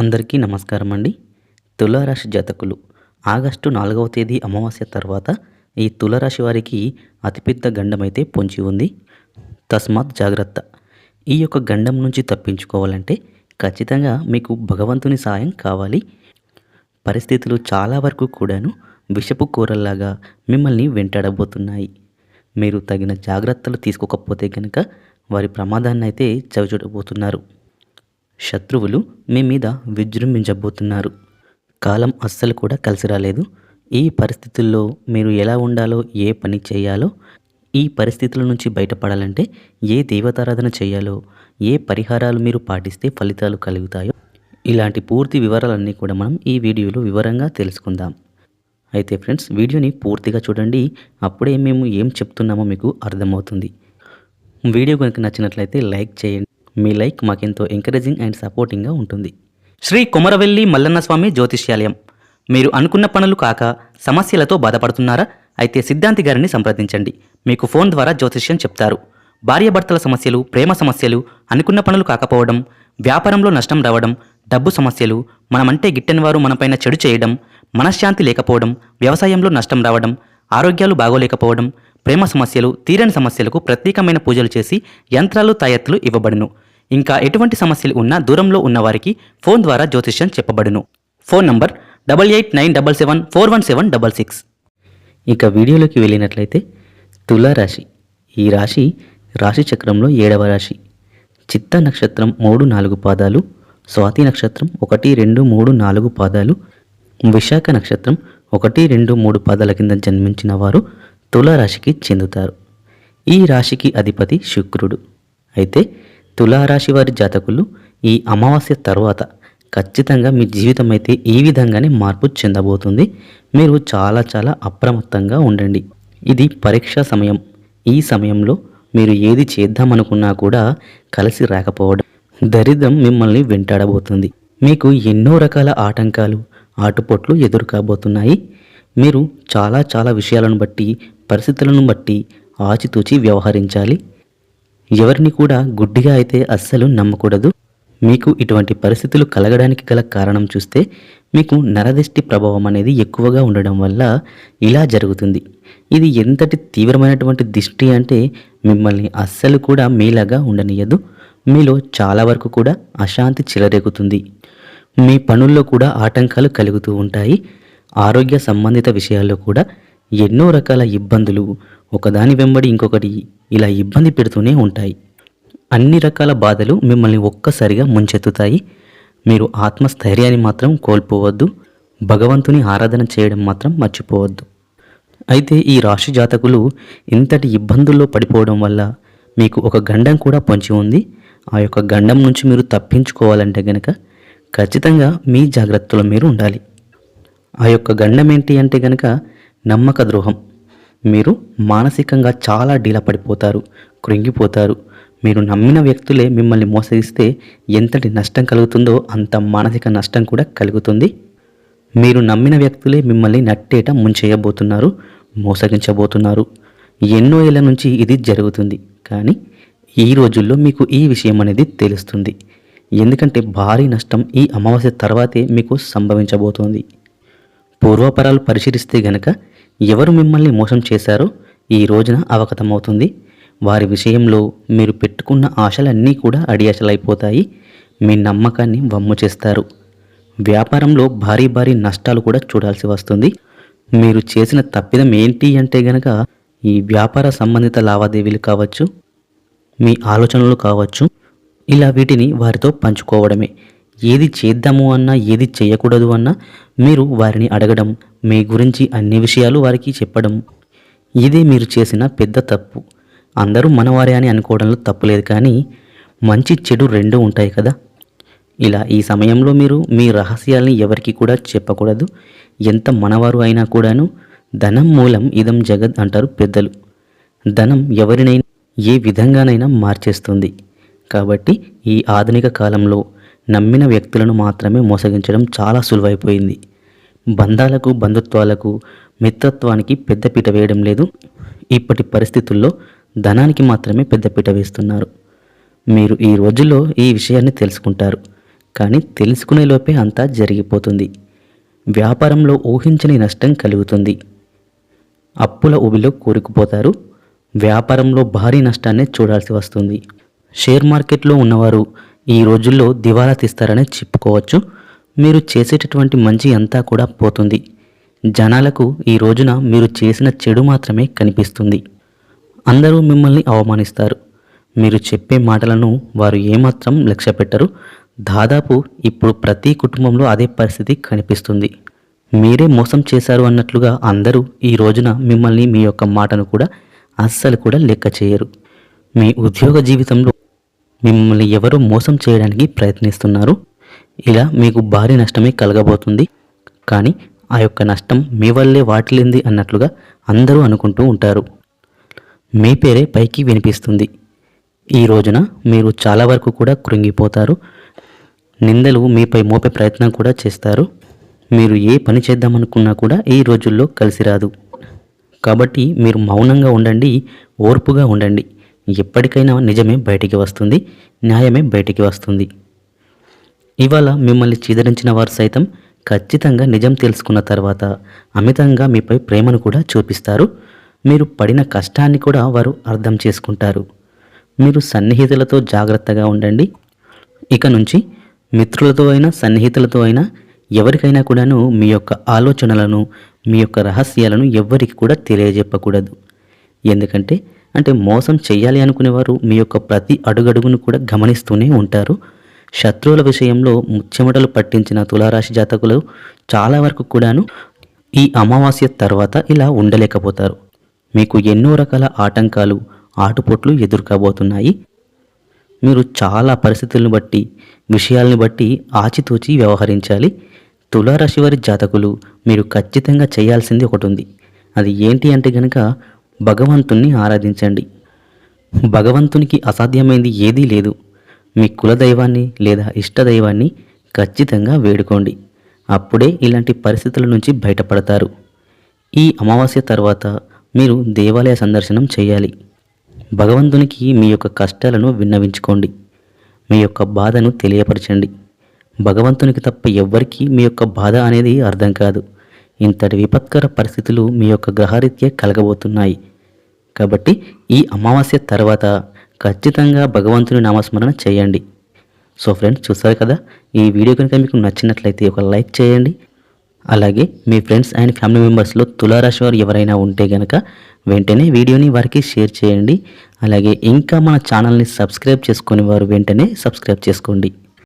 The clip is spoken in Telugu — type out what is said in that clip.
అందరికీ నమస్కారం అండి. తులారాశి జాతకులు. ఆగస్టు నాలుగవ తేదీ అమావాస్య తర్వాత ఈ తులారాశి వారికి అతిపెద్ద గండమైతే పొంచి ఉంది. తస్మాత్ జాగ్రత్త. ఈ యొక్క గండం నుంచి తప్పించుకోవాలంటే ఖచ్చితంగా మీకు భగవంతుని సాయం కావాలి. పరిస్థితులు చాలా వరకు కూడాను విషపు కూరల్లాగా మిమ్మల్ని వెంటాడబోతున్నాయి. మీరు తగిన జాగ్రత్తలు తీసుకోకపోతే కనుక వారి ప్రమాదాన్ని అయితే చవిచూడబోతున్నారు. శత్రువులు మీ మీద విజృంభించబోతున్నారు. కాలం అస్సలు కూడా కలిసి రాలేదు. ఈ పరిస్థితుల్లో మీరు ఎలా ఉండాలో ఏ పని చేయాలో ఈ పరిస్థితుల నుంచి బయటపడాలంటే ఏ దేవతారాధన చేయాలో ఏ పరిహారాలు మీరు పాటిస్తే ఫలితాలు కలుగుతాయో ఇలాంటి పూర్తి వివరాలన్నీ కూడా మనం ఈ వీడియోలో వివరంగా తెలుసుకుందాం. అయితే ఫ్రెండ్స్ వీడియోని పూర్తిగా చూడండి. అప్పుడే మేము ఏం చెప్తున్నామో మీకు అర్థమవుతుంది. వీడియో కనుక నచ్చినట్లయితే లైక్ చేయండి. మీ లైక్ మాకెంతో ఎంకరేజింగ్ అండ్ సపోర్టింగ్గా ఉంటుంది. శ్రీ కుమరవెల్లి మల్లన్న స్వామి జ్యోతిష్యాలయం. మీరు అనుకున్న పనులు కాక సమస్యలతో బాధపడుతున్నారా? అయితే సిద్ధాంతి గారిని సంప్రదించండి. మీకు ఫోన్ ద్వారా జ్యోతిష్యం చెప్తారు. భార్యాభర్తల సమస్యలు ప్రేమ సమస్యలు అనుకున్న పనులు కాకపోవడం వ్యాపారంలో నష్టం రావడం డబ్బు సమస్యలు మనమంటే గిట్టని వారు మనపైన చెడు చేయడం మనశ్శాంతి లేకపోవడం వ్యవసాయంలో నష్టం రావడం ఆరోగ్యాలు బాగోలేకపోవడం ప్రేమ సమస్యలు తీరని సమస్యలకు ప్రత్యేకమైన పూజలు చేసి యంత్రాలు తాయెత్తులు ఇవ్వబడును. ఇంకా ఎటువంటి సమస్యలు ఉన్నా దూరంలో ఉన్నవారికి ఫోన్ ద్వారా జ్యోతిష్యం చెప్పబడును. Phone number double eight nine double seven four one seven double six. ఇక వీడియోలోకి వెళ్ళినట్లయితే తులారాశి. ఈ రాశి రాశి చక్రంలో ఏడవ రాశి. చిత్త నక్షత్రం మూడు నాలుగు పాదాలు స్వాతి నక్షత్రం ఒకటి రెండు మూడు నాలుగు పాదాలు విశాఖ నక్షత్రం ఒకటి రెండు మూడు పాదాల కింద జన్మించిన వారు తులారాశికి చెందుతారు. ఈ రాశికి అధిపతి శుక్రుడు. అయితే తులారాశి వారి జాతకులు ఈ అమావాస్య తర్వాత ఖచ్చితంగా మీ జీవితం అయితే ఈ విధంగానే మార్పు చెందబోతుంది. మీరు చాలా చాలా అప్రమత్తంగా ఉండండి. ఇది పరీక్ష సమయం. ఈ సమయంలో మీరు ఏది చేద్దామనుకున్నా కూడా కలిసి రాకపోవడం దరిద్రం మిమ్మల్ని వెంటాడబోతుంది. మీకు ఎన్నో రకాల ఆటంకాలు ఆటుపోట్లు ఎదురు కాబోతున్నాయి మీరు చాలా చాలా విషయాలను బట్టి పరిస్థితులను బట్టి ఆచితూచి వ్యవహరించాలి. ఎవరిని కూడా గుడ్డిగా అయితే అస్సలు నమ్మకూడదు. మీకు ఇటువంటి పరిస్థితులు కలగడానికి గల కారణం చూస్తే మీకు నరదిష్టి ప్రభావం అనేది ఎక్కువగా ఉండడం వల్ల ఇలా జరుగుతుంది. ఇది ఎంతటి తీవ్రమైనటువంటి దిష్టి అంటే మిమ్మల్ని అస్సలు కూడా మీలాగా ఉండనియదు. మీలో చాలా వరకు కూడా అశాంతి చిలరేగుతుంది. మీ పనుల్లో కూడా ఆటంకాలు కలుగుతూ ఉంటాయి. ఆరోగ్య సంబంధిత విషయాల్లో కూడా ఎన్నో రకాల ఇబ్బందులు. ఒకదాని వెంబడి ఇంకొకటి ఇలా ఇబ్బంది పెడుతూనే ఉంటాయి. అన్ని రకాల బాధలు మిమ్మల్ని ఒక్కసారిగా ముంచెత్తుతాయి. మీరు ఆత్మస్థైర్యాన్ని మాత్రం కోల్పోవద్దు. భగవంతుని ఆరాధన చేయడం మాత్రం మర్చిపోవద్దు. అయితే ఈ రాశి జాతకులు ఇంతటి ఇబ్బందుల్లో పడిపోవడం వల్ల మీకు ఒక గండం కూడా పొంచి ఉంది. ఆ యొక్క గండం నుంచి మీరు తప్పించుకోవాలంటే గనక ఖచ్చితంగా మీ జాగ్రత్తలో మీరు ఉండాలి. ఆ యొక్క గండం ఏంటి అంటే గనక నమ్మక ద్రోహం మీరు మానసికంగా చాలా డీలా పడిపోతారు కృంగిపోతారు. మీరు నమ్మిన వ్యక్తులే మిమ్మల్ని మోసగిస్తే ఎంతటి నష్టం కలుగుతుందో అంత మానసిక నష్టం కూడా కలుగుతుంది. మీరు నమ్మిన వ్యక్తులే మిమ్మల్ని నట్టేట ముంచేయబోతున్నారు మోసగించబోతున్నారు. ఎన్నో ఏళ్ళ నుంచి ఇది జరుగుతుంది. కానీ ఈ రోజుల్లో మీకు ఈ విషయం అనేది తెలుస్తుంది. ఎందుకంటే భారీ నష్టం ఈ అమావాస్య తర్వాతే మీకు సంభవించబోతోంది. పూర్వపరాలు పరిశీలిస్తే గనక ఎవరు మిమ్మల్ని మోసం చేశారో ఈ రోజున అవగతమవుతుంది. వారి విషయంలో మీరు పెట్టుకున్న ఆశలన్నీ కూడా అడియాశలైపోతాయి. మీ నమ్మకాన్ని వమ్ము చేస్తారు. వ్యాపారంలో భారీ భారీ నష్టాలు కూడా చూడాల్సి వస్తుంది. మీరు చేసిన తప్పిదం ఏంటి అంటే గనక ఈ వ్యాపార సంబంధిత లావాదేవీలు కావచ్చు మీ ఆలోచనలు కావచ్చు ఇలా వీటిని వారితో పంచుకోవడమే. ఏది చేద్దాము అన్నా ఏది చేయకూడదు అన్నా మీరు వారిని అడగడం మీ గురించి అన్ని విషయాలు వారికి చెప్పడం. ఇదే మీరు చేసిన పెద్ద తప్పు. అందరూ మనవారే అని అనుకోవడంలో తప్పులేదు కానీ మంచి చెడు రెండు ఉంటాయి కదా. ఇలా ఈ సమయంలో మీరు మీ రహస్యాల్ని ఎవరికి కూడా చెప్పకూడదు. ఎంత మనవారు అయినా కూడాను ధనం మూలం ఇదం జగత్ అంటారు పెద్దలు. ధనం ఎవరినైనా ఏ విధంగానైనా మార్చేస్తుంది. కాబట్టి ఈ ఆధునిక కాలంలో నమ్మిన వ్యక్తులను మాత్రమే మోసగించడం చాలా సులువైపోయింది. బంధాలకు బంధుత్వాలకు మిత్రత్వానికి పెద్దపీట వేయడం లేదు. ఇప్పటి పరిస్థితుల్లో ధనానికి మాత్రమే పెద్దపీట వేస్తున్నారు. మీరు ఈ రోజుల్లో ఈ విషయాన్ని తెలుసుకుంటారు. కానీ తెలుసుకునే లోపే అంతా జరిగిపోతుంది. వ్యాపారంలో ఊహించని నష్టం కలుగుతుంది. అప్పుల ఊబిలో కూరుకుపోతారు. వ్యాపారంలో భారీ నష్టాన్ని చూడాల్సి వస్తుంది. షేర్ మార్కెట్లో ఉన్నవారు ఈ రోజుల్లో దివాలా తీస్తారనే చెప్పుకోవచ్చు. మీరు చేసేటటువంటి మంచి అంతా కూడా పోతుంది. జనాలకు ఈ రోజున మీరు చేసిన చెడు మాత్రమే కనిపిస్తుంది. అందరూ మిమ్మల్ని అవమానిస్తారు. మీరు చెప్పే మాటలను వారు ఏమాత్రం లక్ష్య పెట్టరు. దాదాపు ఇప్పుడు ప్రతి కుటుంబంలో అదే పరిస్థితి కనిపిస్తుంది. మీరే మోసం చేశారు అన్నట్లుగా అందరూ ఈ రోజున మిమ్మల్ని మీ యొక్క మాటను కూడా అస్సలు కూడా లెక్క చేయరు. మీ ఉద్యోగ జీవితంలో మిమ్మల్ని ఎవరు మోసం చేయడానికి ప్రయత్నిస్తున్నారు. ఇలా మీకు భారీ నష్టమే కలగబోతుంది. కానీ ఆ యొక్క నష్టం మీ వల్లే వాటిల్లింది అన్నట్లుగా అందరూ అనుకుంటూ ఉంటారు. మీ పేరే పైకి వినిపిస్తుంది. ఈ రోజున మీరు చాలా వరకు కూడా కృంగిపోతారు. నిందలు మీపై మోపే ప్రయత్నం కూడా చేస్తారు. మీరు ఏ పని చేద్దామనుకున్నా కూడా ఈ రోజుల్లో కలిసి రాదు. కాబట్టి మీరు మౌనంగా ఉండండి ఓర్పుగా ఉండండి. ఎప్పటికైనా నిజమే బయటికి వస్తుంది న్యాయమే బయటికి వస్తుంది. ఇవాళ మిమ్మల్ని చీదరించిన వారు సైతం ఖచ్చితంగా నిజం తెలుసుకున్న తర్వాత అమితంగా మీపై ప్రేమను కూడా చూపిస్తారు. మీరు పడిన కష్టాన్ని కూడా వారు అర్థం చేసుకుంటారు. మీరు సన్నిహితులతో జాగ్రత్తగా ఉండండి. ఇక నుంచి మిత్రులతో అయినా సన్నిహితులతో అయినా ఎవరికైనా కూడాను మీ యొక్క ఆలోచనలను మీ యొక్క రహస్యాలను ఎవ్వరికి కూడా తెలియజెప్పకూడదు. ఎందుకంటే అంటే మోసం చేయాలి అనుకునేవారు మీ యొక్క ప్రతి అడుగడుగును కూడా గమనిస్తూనే ఉంటారు. శత్రువుల విషయంలో ముచ్చెమటలు పట్టించిన తులారాశి జాతకులు చాలా వరకు కూడాను ఈ అమావాస్య తర్వాత ఇలా ఉండలేకపోతారు. మీకు ఎన్నో రకాల ఆటంకాలు ఆటుపోట్లు ఎదుర్కోబోతున్నాయి. మీరు చాలా పరిస్థితులను బట్టి విషయాలను బట్టి ఆచితూచి వ్యవహరించాలి. తులారాశి వారి జాతకులు మీరు ఖచ్చితంగా చేయాల్సింది ఒకటి ఉంది అది ఏంటి అంటే గనక భగవంతుణ్ణి ఆరాధించండి. భగవంతునికి అసాధ్యమైంది ఏదీ లేదు. మీ కులదైవాన్ని లేదా ఇష్టదైవాన్ని ఖచ్చితంగా వేడుకోండి. అప్పుడే ఇలాంటి పరిస్థితుల నుంచి బయటపడతారు. ఈ అమావాస్య తర్వాత మీరు దేవాలయ సందర్శనం చేయాలి. భగవంతునికి మీ యొక్క కష్టాలను విన్నవించుకోండి. మీ యొక్క బాధను తెలియపరచండి. భగవంతునికి తప్ప ఎవ్వరికీ మీ యొక్క బాధ అనేది అర్థం కాదు. ఇంతటి విపత్కర పరిస్థితులు మీ యొక్క గ్రహరీత్యా కలగబోతున్నాయి. కాబట్టి ఈ అమావాస్య తర్వాత ఖచ్చితంగా భగవంతుని నామస్మరణ చేయండి. సో ఫ్రెండ్స్ చూసారు కదా? ఈ వీడియో కనుక మీకు నచ్చినట్లయితే ఒక లైక్ చేయండి. అలాగే మీ ఫ్రెండ్స్ అండ్ ఫ్యామిలీ మెంబర్స్లో తులారాశి వారు ఎవరైనా ఉంటే కనుక వెంటనే వీడియోని వారికి షేర్ చేయండి. అలాగే ఇంకా మన ఛానల్ని సబ్స్క్రైబ్ చేసుకుని వారు వెంటనే సబ్స్క్రైబ్ చేసుకోండి.